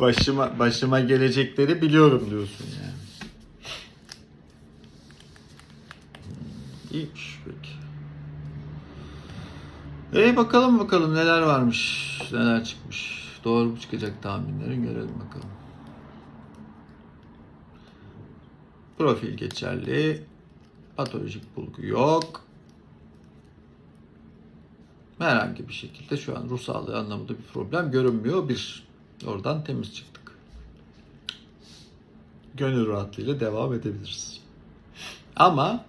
başıma başıma gelecekleri biliyorum diyorsun yani. İyiymiş peki. İyi bakalım bakalım neler varmış, neler çıkmış. Doğru mu çıkacak tahminlerin görelim bakalım. Profil geçerli. Patolojik bulgu yok. Herhangi bir şekilde şu an ruh sağlığı anlamında bir problem görünmüyor. Bir oradan temiz çıktık. Gönül rahatlığıyla devam edebiliriz. Ama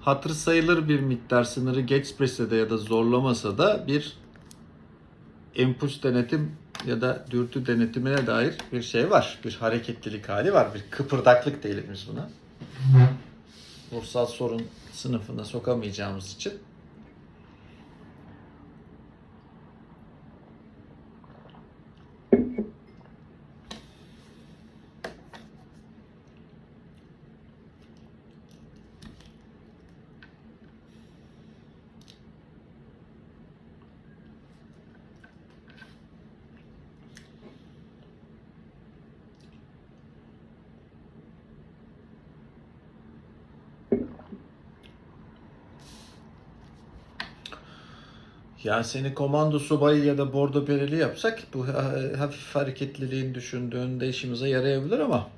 hatır sayılır bir miktar sınırı geçmese de ya da zorlamasa da bir impuls denetim ya da dürtü denetimine dair bir şey var. Bir hareketlilik hali var. Bir kıpırdaklık diyelim biz buna. Ruhsal sorun sınıfına sokamayacağımız için Ya seni komando subayı ya da bordo bereli yapsak bu ha- hafif hareketliliğin düşündüğünde işimize yarayabilir ama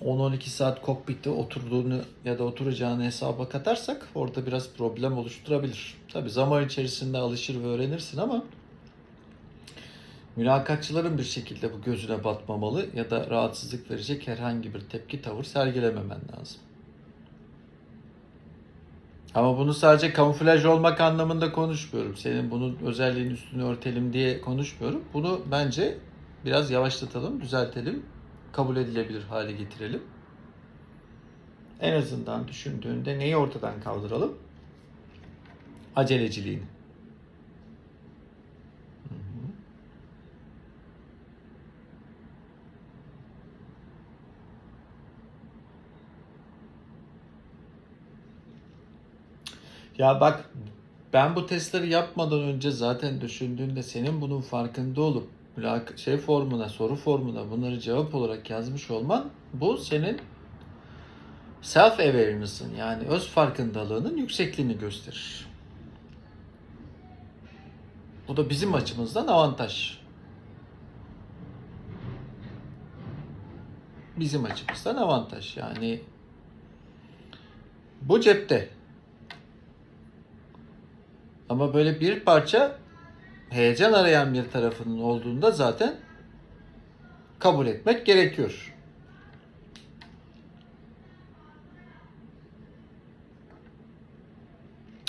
10-12 saat kokpitte oturduğunu ya da oturacağını hesaba katarsak orada biraz problem oluşturabilir. Tabi zaman içerisinde alışır ve öğrenirsin ama mülakatçıların bir şekilde bu gözüne batmamalı ya da rahatsızlık verecek herhangi bir tepki tavır sergilememen lazım. Ama bunu sadece kamuflaj olmak anlamında konuşmuyorum. Senin bunun özelliğinin üstünü örtelim diye konuşmuyorum. Bunu bence biraz yavaşlatalım, düzeltelim, kabul edilebilir hale getirelim. En azından düşündüğünde neyi ortadan kaldıralım? Aceleciliğini. Ya bak ben bu testleri yapmadan önce zaten düşündüğünde senin bunun farkında olup şey formuna, soru formuna bunları cevap olarak yazmış olman bu senin self awareness'ın yani öz farkındalığının yüksekliğini gösterir. Bu da bizim açımızdan avantaj. Bizim açımızdan avantaj. Yani bu cepte. Ama böyle bir parça heyecan arayan bir tarafının olduğunda zaten kabul etmek gerekiyor.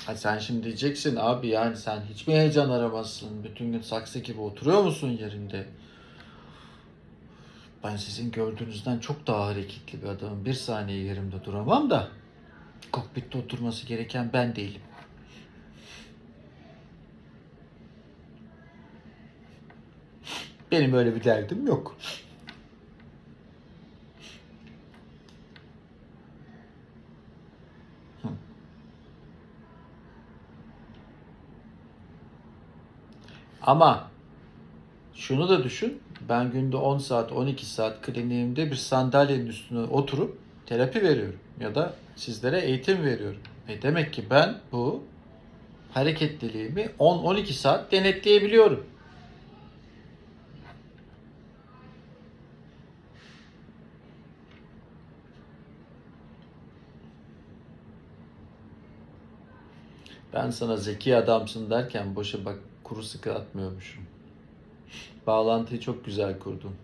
Ha sen şimdi diyeceksin abi yani sen hiç mi heyecan aramazsın? Bütün gün saksı gibi oturuyor musun yerinde? Ben sizin gördüğünüzden çok daha hareketli bir adamım. Bir saniye yerimde duramam da kokpitte oturması gereken ben değilim. Benim öyle bir derdim yok. Ama şunu da düşün. Ben günde 10 saat, 12 saat kliniğimde bir sandalyenin üstüne oturup terapi veriyorum. Ya da sizlere eğitim veriyorum. E demek ki ben bu hareketliliğimi 10-12 saat denetleyebiliyorum. Ben sana zeki adamsın derken boşa bak kuru sıkı atmıyormuşum. Bağlantıyı çok güzel kurdun.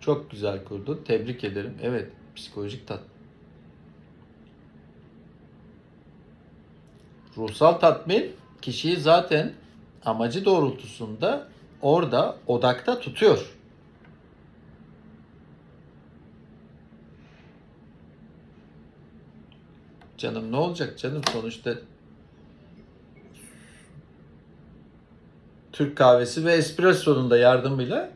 Çok güzel kurdun. Tebrik ederim. Evet, psikolojik tat. Ruhsal tatmin kişiyi zaten amacı doğrultusunda orada odakta tutuyor. Canım ne olacak canım sonuçta Türk kahvesi ve espresso'nun da yardımıyla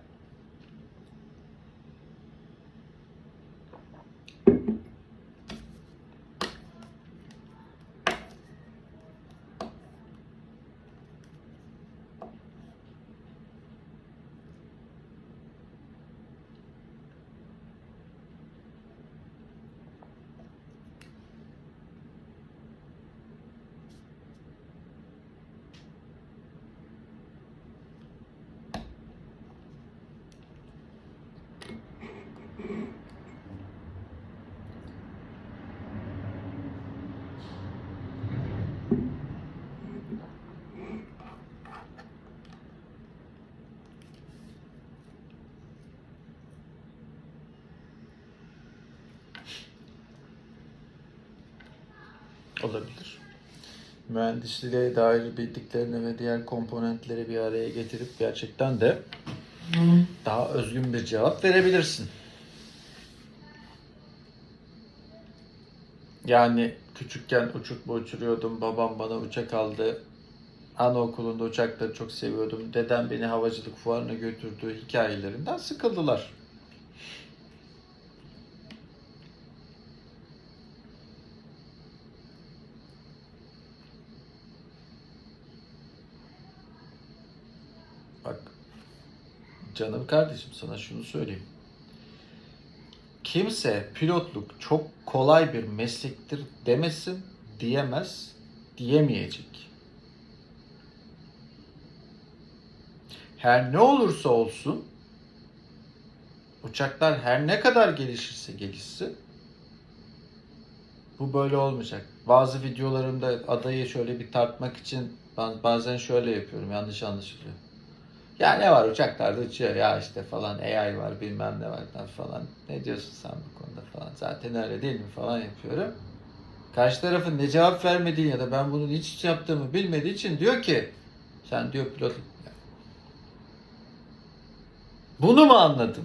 olabilir. Mühendisliğe dair bildiklerini ve diğer komponentleri bir araya getirip gerçekten de daha özgün bir cevap verebilirsin. Yani küçükken uçurtma uçuruyordum, babam bana uçak aldı. Anaokulunda uçakları çok seviyordum. Dedem beni havacılık fuarına götürdü hikayelerinden sıkıldılar. Canım kardeşim sana şunu söyleyeyim. Kimse pilotluk çok kolay bir meslektir demesin, diyemez, diyemeyecek. Her ne olursa olsun uçaklar her ne kadar gelişirse gelişsin bu böyle olmayacak. Bazı videolarımda adayı şöyle bir tartmak için ben bazen şöyle yapıyorum yanlış anlaşılıyor. Ya ne var uçaklarda uçuyor ya işte falan AI var bilmem ne var falan. Ne diyorsun sen bu konuda falan. Zaten öyle değil mi falan yapıyorum. Karşı tarafın ne cevap vermediğini ya da ben bunun hiç yaptığımı bilmediği için diyor ki sen diyor pilot bunu mu anladın?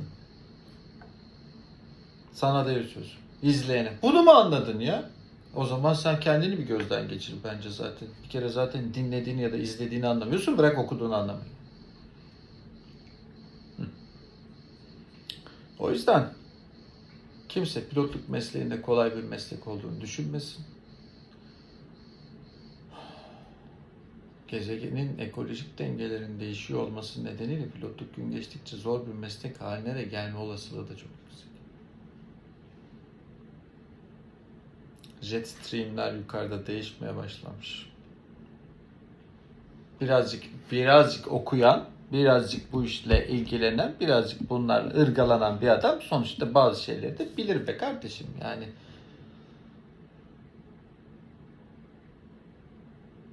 Sana da söz. İzleyene. Bunu mu anladın ya? O zaman sen kendini bir gözden geçir bence zaten. Bir kere zaten dinlediğini ya da izlediğini anlamıyorsun. Bırak okuduğunu anlamayı. O yüzden kimse pilotluk mesleğinde kolay bir meslek olduğunu düşünmesin. Gezegenin ekolojik dengelerin değişiyor olması nedeniyle pilotluk gün geçtikçe zor bir meslek haline de gelme olasılığı da çok yüksek. Jet streamler yukarıda değişmeye başlamış. Birazcık birazcık okuyan, birazcık bu işle ilgilenen, birazcık bunlarla ırgalanan bir adam sonuçta bazı şeyleri de bilir be kardeşim. Yani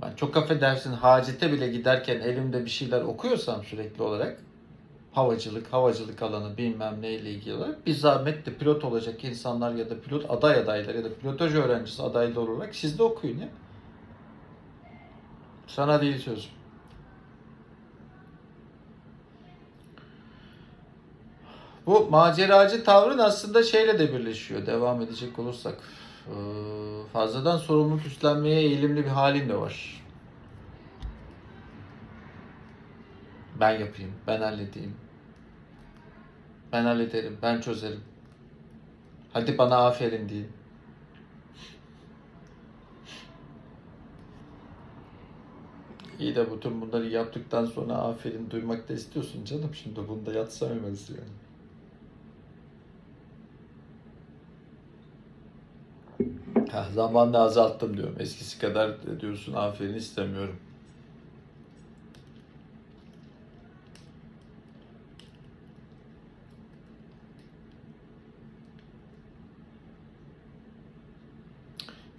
Ben çok affedersin hacete bile giderken elimde bir şeyler okuyorsam sürekli olarak havacılık, havacılık alanı bilmem neyle ilgili olarak bir zahmet de pilot olacak insanlar ya da pilot aday adayları ya da pilotaj öğrencisi adayları olarak siz de okuyun ya. Sana değil sözüm. Bu maceracı tavrın aslında şeyle de birleşiyor. Devam edecek olursak. Ee, fazladan sorumluluk üstlenmeye eğilimli bir halin de var. Ben yapayım, ben halledeyim. Ben hallederim, ben çözerim. Hadi bana aferin deyin. İyi de bütün bunları yaptıktan sonra aferin duymak da istiyorsun canım. Şimdi bunda yatsamamız yani. Ha, zamanla azalttım diyorum. Eskisi kadar diyorsun aferin istemiyorum.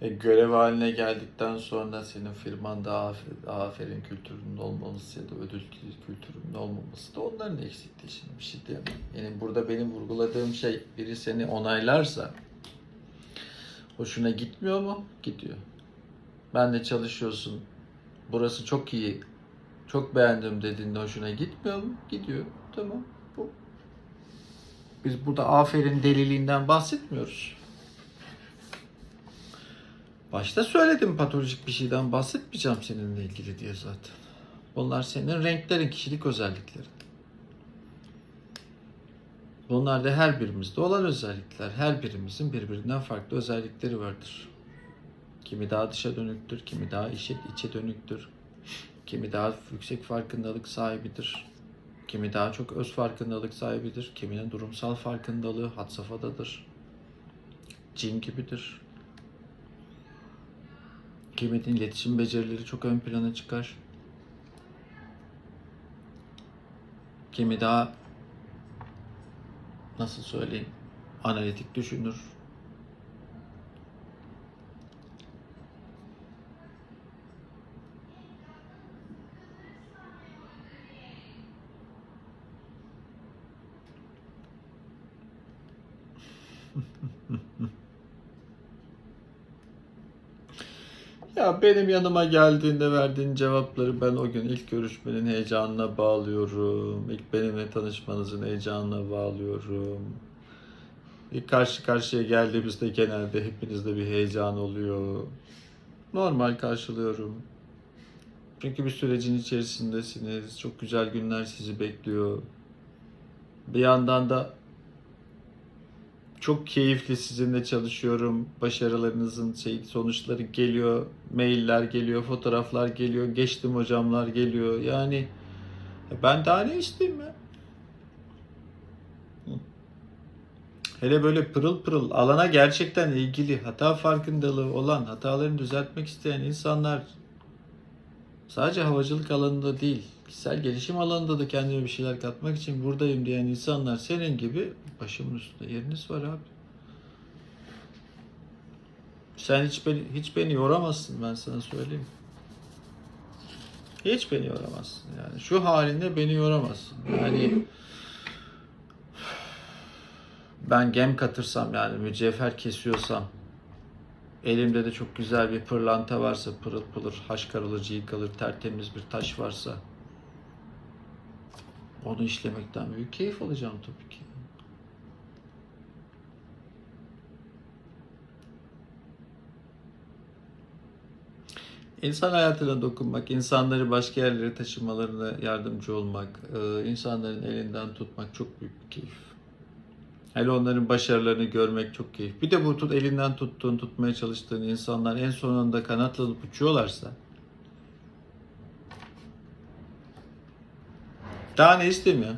E, görev haline geldikten sonra senin firmanda aferin, aferin kültürünün olmaması ya da ödül kültürünün olmaması da onların eksikliği şimdi bir şey diyemem. Yani burada benim vurguladığım şey biri seni onaylarsa hoşuna gitmiyor mu? Gidiyor. Ben de çalışıyorsun. Burası çok iyi. Çok beğendim dediğinde hoşuna gitmiyor mu? Gidiyor. Tamam. Bu. Biz burada aferin deliliğinden bahsetmiyoruz. Başta söyledim patolojik bir şeyden bahsetmeyeceğim seninle ilgili diye zaten. Bunlar senin renklerin, kişilik özelliklerin. Bunlar da her birimizde olan özellikler. Her birimizin birbirinden farklı özellikleri vardır. Kimi daha dışa dönüktür, kimi daha içe, içe dönüktür. Kimi daha yüksek farkındalık sahibidir. Kimi daha çok öz farkındalık sahibidir. Kiminin durumsal farkındalığı had safhadadır. Cin gibidir. Kiminin iletişim becerileri çok ön plana çıkar. Kimi daha nasıl söyleyeyim analitik düşünür. Ya benim yanıma geldiğinde verdiğin cevapları ben o gün ilk görüşmenin heyecanına bağlıyorum. İlk benimle tanışmanızın heyecanına bağlıyorum. İlk karşı karşıya geldiğimizde genelde hepinizde bir heyecan oluyor. Normal karşılıyorum. Çünkü bir sürecin içerisindesiniz. Çok güzel günler sizi bekliyor. Bir yandan da çok keyifli sizinle çalışıyorum. Başarılarınızın şey, sonuçları geliyor. Mailler geliyor, fotoğraflar geliyor. Geçtim hocamlar geliyor. Yani ben daha ne isteyeyim ya? Hele böyle pırıl pırıl alana gerçekten ilgili hata farkındalığı olan, hatalarını düzeltmek isteyen insanlar sadece havacılık alanında değil, kişisel gelişim alanında da kendime bir şeyler katmak için buradayım diyen insanlar senin gibi başımın üstünde yeriniz var abi. Sen hiç beni hiç beni yoramazsın ben sana söyleyeyim. Hiç beni yoramazsın yani. Şu halinde beni yoramazsın. Yani ben gem katırsam yani mücevher kesiyorsam elimde de çok güzel bir pırlanta varsa pırıl pırıl haşkar olur, yıkılır, tertemiz bir taş varsa onu işlemekten büyük keyif alacağım tabii ki. İnsan hayatına dokunmak, insanları başka yerlere taşımalarına yardımcı olmak, e, insanların elinden tutmak çok büyük bir keyif. Hele onların başarılarını görmek çok keyif. Bir de bu tut, elinden tuttuğun, tutmaya çalıştığın insanlar en sonunda kanatlanıp uçuyorlarsa daha ne isteyeyim ya?